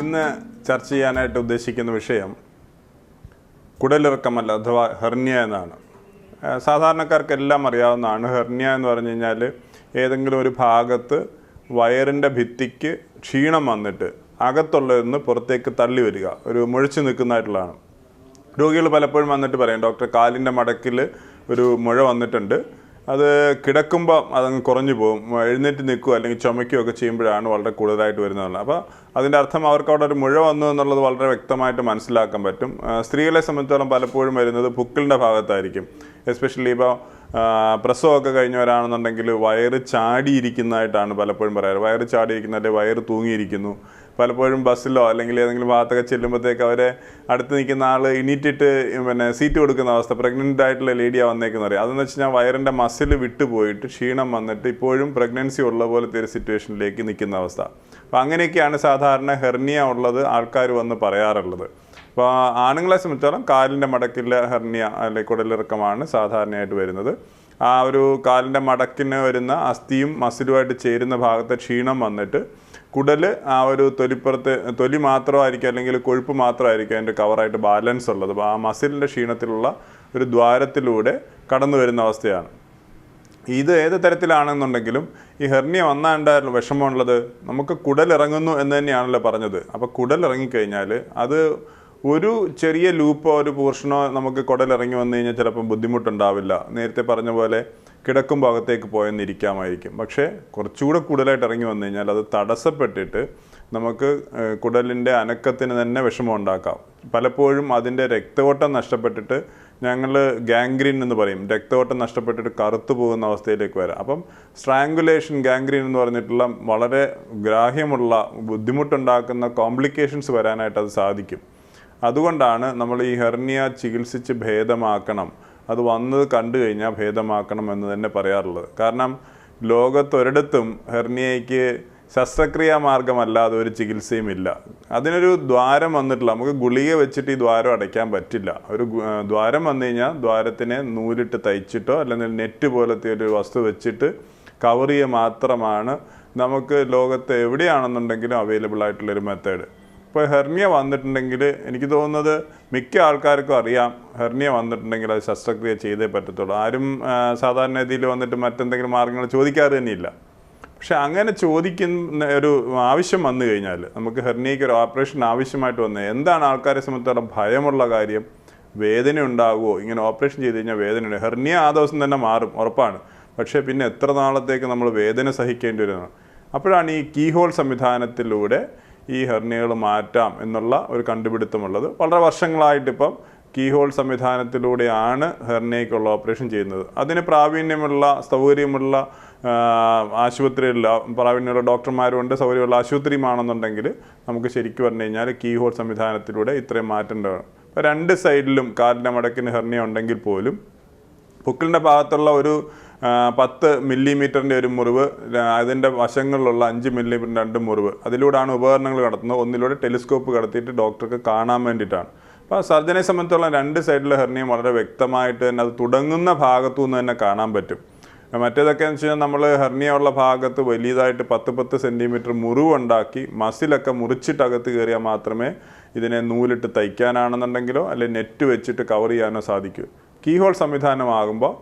ഇന്ന് ചർച്ച ചെയ്യാനായിട്ട് ഉദ്ദേശിക്കുന്ന വിഷയം കുടലിറക്കമല്ല അഥവാ ഹെർണിയ എന്നാണ്. സാധാരണക്കാർക്ക് സാധാരണക്കാർക്കെല്ലാം അറിയാവുന്നതാണ്. ഹെർണിയ എന്ന് പറഞ്ഞു കഴിഞ്ഞാൽ ഏതെങ്കിലും ഒരു ഭാഗത്ത് വയറിന്റെ ഭിത്തിക്ക് ക്ഷീണം വന്നിട്ട് അകത്തുള്ളതെന്ന് പുറത്തേക്ക് തള്ളി വരിക. ഒരു മുഴച്ചു നിൽക്കുന്നതായിട്ടുള്ളതാണ്. രോഗികൾ പലപ്പോഴും വന്നിട്ട് പറയും ഡോക്ടർ കാലിന്റെ മടക്കിൽ ഒരു മുഴ വന്നിട്ടുണ്ട്. അത് കിടക്കുമ്പോൾ അതങ്ങ് കുറഞ്ഞു പോകും. എഴുന്നേറ്റ് നിൽക്കുകയോ അല്ലെങ്കിൽ ചുമയ്ക്കുകയോ ഒക്കെ ചെയ്യുമ്പോഴാണ് വളരെ കൂടുതലായിട്ട് വരുന്നത് അപ്പോൾ അതിന്റെ അർത്ഥം അവർക്ക് അവിടെ ഒരു മുഴ വന്നു എന്നുള്ളത് വളരെ വ്യക്തമായിട്ട് മനസ്സിലാക്കാൻ പറ്റും. സ്ത്രീകളെ സംബന്ധിച്ചോളം പലപ്പോഴും വരുന്നത് പുക്കിളിന്റെ ഭാഗത്തായിരിക്കും. എസ്പെഷ്യലി ഇപ്പോൾ പ്രസവമൊക്കെ കഴിഞ്ഞവരാണെന്നുണ്ടെങ്കിൽ വയറ് ചാടിയിരിക്കുന്നതായിട്ടാണ് പലപ്പോഴും പറയാറ്. വയറ് ചാടിയിരിക്കുന്നതിന്റെ വയറ് തൂങ്ങിയിരിക്കുന്നു. പലപ്പോഴും ബസ്സിലോ അല്ലെങ്കിൽ ഏതെങ്കിലും ഭാഗത്തൊക്കെ ചെല്ലുമ്പോഴത്തേക്ക് അവരെ അടുത്ത് നിൽക്കുന്ന ആൾ എണീറ്റിട്ട് പിന്നെ സീറ്റ് കൊടുക്കുന്ന അവസ്ഥ പ്രഗ്നന്റ് ആയിട്ടുള്ള ലേഡിയാണ് വന്നേക്കുന്നത് അറിയാം അതെന്ന് വെച്ച് കഴിഞ്ഞാൽ വയറിന്റെ മസിൽ വിട്ടുപോയിട്ട് ക്ഷീണം വന്നിട്ട് ഇപ്പോഴും പ്രഗ്നൻസി ഉള്ള പോലത്തെ ഒരു സിറ്റുവേഷനിലേക്ക് നിൽക്കുന്ന അവസ്ഥ. അപ്പോൾ അങ്ങനെയൊക്കെയാണ് സാധാരണ ഹെർണിയ ഉള്ളത് ആൾക്കാർ വന്ന് പറയാറുള്ളത്. അപ്പോൾ ആണുങ്ങളെ സംബന്ധിച്ചോളം കാലിന്റെ മടക്കിലെ ഹെർണിയ അല്ലെങ്കിൽ കുടലിറക്കമാണ് സാധാരണയായിട്ട് വരുന്നത്. ആ ഒരു കാലിന്റെ മടക്കിന് വരുന്ന അസ്ഥിയും മസിലുമായിട്ട് ചേരുന്ന ഭാഗത്തെ ക്ഷീണം വന്നിട്ട് കുടൽ ആ ഒരു തൊലിപ്പുറത്ത് തൊലി മാത്രമായിരിക്കും അല്ലെങ്കിൽ കൊഴുപ്പ് മാത്രമായിരിക്കും അതിന്റെ കവറായിട്ട് ബാലൻസ് ഉള്ളത്. അപ്പോൾ ആ മസിലിന്റെ ക്ഷീണത്തിലുള്ള ഒരു ദ്വാരത്തിലൂടെ കടന്നു വരുന്ന അവസ്ഥയാണ്. ഇത് ഏത് തരത്തിലാണെന്നുണ്ടെങ്കിലും ഈ ഹെർണിയ വന്നാണ്ടായിരുന്നു വിഷമമുള്ളത് നമുക്ക് കുടലിറങ്ങുന്നു എന്ന് തന്നെയാണല്ലോ പറഞ്ഞത്. അപ്പോൾ കുടലിറങ്ങിക്കഴിഞ്ഞാൽ അത് ഒരു ചെറിയ ലൂപ്പോ ഒരു പോർഷനോ നമുക്ക് കുടലിറങ്ങി വന്നു കഴിഞ്ഞാൽ ചിലപ്പം ബുദ്ധിമുട്ടുണ്ടാവില്ല. നേരത്തെ പറഞ്ഞ പോലെ കിടക്കും ഭാഗത്തേക്ക് പോയെന്നിരിക്കാമായിരിക്കും പക്ഷേ കുറച്ചുകൂടെ കൂടുതലായിട്ട് ഇറങ്ങി വന്നു കഴിഞ്ഞാൽ അത് തടസ്സപ്പെട്ടിട്ട് നമുക്ക് കുടലിന്റെ അനക്കത്തിന് തന്നെ വിഷമം ഉണ്ടാക്കാം. പലപ്പോഴും അതിന്റെ രക്തവോട്ടം നഷ്ടപ്പെട്ടിട്ട് ഞങ്ങൾ ഗാംഗ്രീൻ എന്ന് പറയും. രക്തവോട്ടം നഷ്ടപ്പെട്ടിട്ട് കറുത്തു പോകുന്ന അവസ്ഥയിലേക്ക് വരാം. അപ്പം സ്ട്രാങ്കുലേഷൻ ഗാംഗ്രീൻ എന്ന് പറഞ്ഞിട്ടുള്ള വളരെ ഗ്രാഹ്യമുള്ള ബുദ്ധിമുട്ടുണ്ടാക്കുന്ന കോംപ്ലിക്കേഷൻസ് വരാനായിട്ട് അത് സാധിക്കും. അതുകൊണ്ടാണ് നമ്മൾ ഈ ഹെർണിയ ചികിത്സിച്ച് ഭേദമാക്കണം. അത് വന്നത് കണ്ടു കഴിഞ്ഞാൽ ഭേദമാക്കണം എന്ന് തന്നെ പറയാറുള്ളത്. കാരണം ലോകത്തൊരിടത്തും ഹെർണിയയ്ക്ക് ശസ്ത്രക്രിയാ മാർഗമല്ലാതെ ഒരു ചികിത്സയും ഇല്ല. അതിനൊരു ദ്വാരം വന്നിട്ടില്ല. നമുക്ക് ഗുളിക വെച്ചിട്ട് ഈ ദ്വാരം അടയ്ക്കാൻ പറ്റില്ല. ഒരു ദ്വാരം വന്നു കഴിഞ്ഞാൽ ദ്വാരത്തിനെ നൂലിട്ട് തയ്ച്ചിട്ടോ അല്ലെങ്കിൽ നെറ്റ് പോലത്തെ ഒരു വസ്തു വെച്ചിട്ട് കവർ ചെയ്യുക മാത്രമാണ് നമുക്ക് ലോകത്ത് എവിടെയാണെന്നുണ്ടെങ്കിലും അവൈലബിൾ ആയിട്ടുള്ളൊരു മെത്തേഡ് ഇപ്പോൾ ഹെർണിയ വന്നിട്ടുണ്ടെങ്കിൽ എനിക്ക് തോന്നുന്നത് മിക്ക ആൾക്കാർക്കും അറിയാം ഹെർണിയ വന്നിട്ടുണ്ടെങ്കിൽ അത് ശസ്ത്രക്രിയ ചെയ്തേ പറ്റത്തുള്ളൂ. ആരും സാധാരണ രീതിയിൽ വന്നിട്ട് മറ്റെന്തെങ്കിലും മാർഗങ്ങൾ ചോദിക്കാറ് തന്നെയില്ല. പക്ഷെ അങ്ങനെ ചോദിക്കുന്ന ഒരു ആവശ്യം വന്നു കഴിഞ്ഞാൽ നമുക്ക് ഹെർണിയയ്ക്ക് ഒരു ഓപ്പറേഷൻ ആവശ്യമായിട്ട് വന്നത് എന്താണ് ആൾക്കാരെ സംബന്ധിച്ചിടത്തോളം ഭയമുള്ള കാര്യം? വേദന ഉണ്ടാകുമോ ഇങ്ങനെ ഓപ്പറേഷൻ ചെയ്ത് കഴിഞ്ഞാൽ വേദനയുണ്ട് ഹെർണിയ ആ ദിവസം തന്നെ മാറും ഉറപ്പാണ്. പക്ഷേ പിന്നെ എത്ര നാളത്തേക്ക് നമ്മൾ വേദന സഹിക്കേണ്ടി വരുന്നത് അപ്പോഴാണ് ഈ കീഹോൾ സംവിധാനത്തിലൂടെ ഈ ഹെർണിയകൾ മാറ്റാം എന്നുള്ള ഒരു കണ്ടുപിടുത്തമുള്ളത്. വളരെ വർഷങ്ങളായിട്ടിപ്പം കീഹോൾ സംവിധാനത്തിലൂടെയാണ് ഹെർണിയയ്ക്കുള്ള ഓപ്പറേഷൻ ചെയ്യുന്നത്. അതിന് പ്രാവീണ്യമുള്ള സൗകര്യമുള്ള ആ, ആശുപത്രികളിൽ പ്രാവീണ്യമുള്ള ഡോക്ടർമാരുണ്ട് സൗകര്യമുള്ള ആശുപത്രിയുമാണെന്നുണ്ടെങ്കിൽ നമുക്ക് ശരിക്കും പറഞ്ഞു കഴിഞ്ഞാൽ കീഹോൾ സംവിധാനത്തിലൂടെ ഇത്രയും മാറ്റേണ്ടതാണ് ഇപ്പോൾ രണ്ട് സൈഡിലും കാലിന്റെ മടക്കിന് ഹെർണിയ ഉണ്ടെങ്കിൽ പോലും പുക്കിളിന്റെ ഭാഗത്തുള്ള ഒരു പത്ത് മില്ലിമീറ്ററിന്റെ ഒരു മുറിവ് അതിന്റെ വശങ്ങളിലുള്ള അഞ്ച് മില്ലിമീറ്ററിന്റെ രണ്ട് മുറിവ്. അതിലൂടെയാണ് ഉപകരണങ്ങൾ കടത്തുന്നത്. ഒന്നിലൂടെ ടെലിസ്കോപ്പ് കടത്തിയിട്ട് ഡോക്ടർക്ക് കാണാൻ വേണ്ടിയിട്ടാണ്. അപ്പോൾ സർജനെ സംബന്ധിച്ചോളം രണ്ട് സൈഡിലെ ഹെർണിയും വളരെ വ്യക്തമായിട്ട് തന്നെ അത് തുടങ്ങുന്ന ഭാഗത്തു നിന്ന് തന്നെ കാണാൻ പറ്റും. മറ്റേതൊക്കെ എന്ന് വെച്ച് കഴിഞ്ഞാൽ നമ്മൾ ഹെർണിയ ഉള്ള ഭാഗത്ത് വലിയതായിട്ട് പത്ത് പത്ത് സെന്റിമീറ്റർ മുറിവുണ്ടാക്കി മസിലൊക്കെ മുറിച്ചിട്ട് അകത്ത് കയറിയാൽ മാത്രമേ ഇതിനെ നൂലിട്ട് തയ്ക്കാനാണെന്നുണ്ടെങ്കിലോ അല്ലെങ്കിൽ നെറ്റ് വെച്ചിട്ട് കവർ ചെയ്യാനോ സാധിക്കൂ. കീഹോൾ സംവിധാനമാകുമ്പോൾ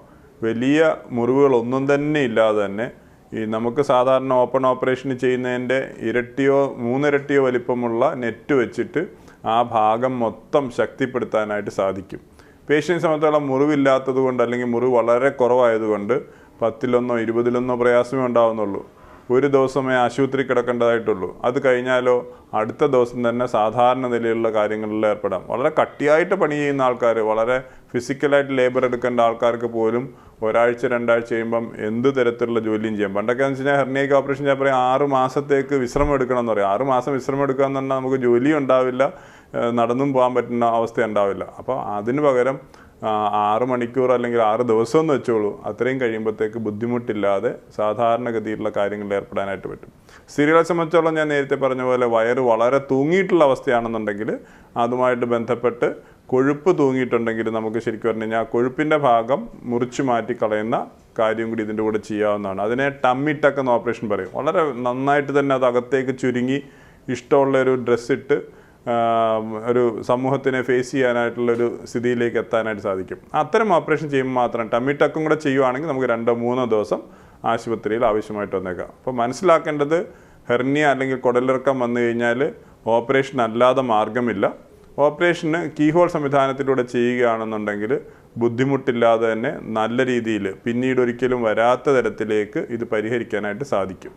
വലിയ മുറിവുകളൊന്നും തന്നെ ഇല്ലാതെ തന്നെ ഈ നമുക്ക് സാധാരണ ഓപ്പൺ ഓപ്പറേഷൻ ചെയ്യുന്നതിന്റെ ഇരട്ടിയോ മൂന്നിരട്ടിയോ വലിപ്പമുള്ള നെറ്റ് വെച്ചിട്ട് ആ ഭാഗം മൊത്തം ശക്തിപ്പെടുത്താനായിട്ട് സാധിക്കും. പേഷ്യൻസ് സംബന്ധിച്ചോളം മുറിവില്ലാത്തത് കൊണ്ട് അല്ലെങ്കിൽ മുറിവ് വളരെ കുറവായതുകൊണ്ട് പത്തിലൊന്നോ ഇരുപതിലൊന്നോ പ്രയാസമേ ഉണ്ടാവുന്നുള്ളൂ. ഒരു ദിവസമേ ആശുപത്രി കിടക്കേണ്ടതായിട്ടുള്ളൂ. അത് കഴിഞ്ഞാലോ അടുത്ത ദിവസം തന്നെ സാധാരണ നിലയിലുള്ള കാര്യങ്ങളിൽ ഏർപ്പെടാം. വളരെ കട്ടിയായിട്ട് പണി ചെയ്യുന്ന ആൾക്കാർ വളരെ ഫിസിക്കലായിട്ട് ലേബർ എടുക്കേണ്ട ആൾക്കാർക്ക് പോലും ഒരാഴ്ച രണ്ടാഴ്ച ചെയ്യുമ്പം എന്ത് തരത്തിലുള്ള ജോലിയും ചെയ്യാം. പണ്ടൊക്കെ എന്ന് വെച്ച് കഴിഞ്ഞാൽ ഹെർണിയക്ക് ഓപ്പറേഷൻ ചെയ്യാൻ പറയും ആറ് മാസത്തേക്ക് വിശ്രമം എടുക്കണം എന്ന് പറയും. ആറ് മാസം വിശ്രമം എടുക്കുക എന്ന് പറഞ്ഞാൽ നമുക്ക് ജോലിയും ഉണ്ടാവില്ല നടന്നും പോകാൻ പറ്റുന്ന അവസ്ഥ ഉണ്ടാവില്ല. അപ്പോൾ അതിന് പകരം ആറ് മണിക്കൂർ അല്ലെങ്കിൽ ആറ് ദിവസം എന്ന് വെച്ചോളൂ. അത്രയും കഴിയുമ്പോഴത്തേക്ക് ബുദ്ധിമുട്ടില്ലാതെ സാധാരണഗതിയിലുള്ള കാര്യങ്ങളിൽ ഏർപ്പെടാനായിട്ട് പറ്റും. സ്ത്രീകളെ സംബന്ധിച്ചോളം ഞാൻ നേരത്തെ പറഞ്ഞ പോലെ വയറ് വളരെ തൂങ്ങിയിട്ടുള്ള അവസ്ഥയാണെന്നുണ്ടെങ്കിൽ അതുമായിട്ട് ബന്ധപ്പെട്ട് കൊഴുപ്പ് തൂങ്ങിയിട്ടുണ്ടെങ്കിൽ നമുക്ക് ശരിക്കും പറഞ്ഞു കഴിഞ്ഞാൽ കൊഴുപ്പിന്റെ ഭാഗം മുറിച്ച് മാറ്റി കളയുന്ന കാര്യം കൂടി ഇതിന്റെ കൂടെ ചെയ്യാവുന്നതാണ്. അതിനെ ടമ്മി ടക്ക് എന്ന ഓപ്പറേഷൻ പറയും. വളരെ നന്നായിട്ട് തന്നെ അത് അകത്തേക്ക് ചുരുങ്ങി ഇഷ്ടമുള്ള ഒരു ഡ്രസ്സ് ഇട്ട് ഒരു സമൂഹത്തിനെ ഫേസ് ചെയ്യാനായിട്ടുള്ള ഒരു സ്ഥിതിയിലേക്ക് എത്താനായിട്ട് സാധിക്കും. അത്തരം ഓപ്പറേഷൻ ചെയ്യുമ്പോൾ മാത്രം ടമ്മി ടക്കും കൂടെ ചെയ്യുവാണെങ്കിൽ നമുക്ക് രണ്ടോ മൂന്നോ ദിവസം ആശുപത്രിയിൽ ആവശ്യമായിട്ട് വന്നേക്കാം. അപ്പോൾ മനസ്സിലാക്കേണ്ടത് ഹെർണിയ അല്ലെങ്കിൽ കുടലിറക്കം വന്നു കഴിഞ്ഞാൽ ഓപ്പറേഷൻ അല്ലാതെ മാർഗമില്ല ഓപ്പറേഷന് കീഹോൾ സംവിധാനത്തിലൂടെ ചെയ്യുകയാണെന്നുണ്ടെങ്കിൽ ബുദ്ധിമുട്ടില്ലാതെ തന്നെ നല്ല രീതിയിൽ പിന്നീട് ഒരിക്കലും വരാത്ത തരത്തിലേക്ക് ഇത് പരിഹരിക്കാനായിട്ട് സാധിക്കും.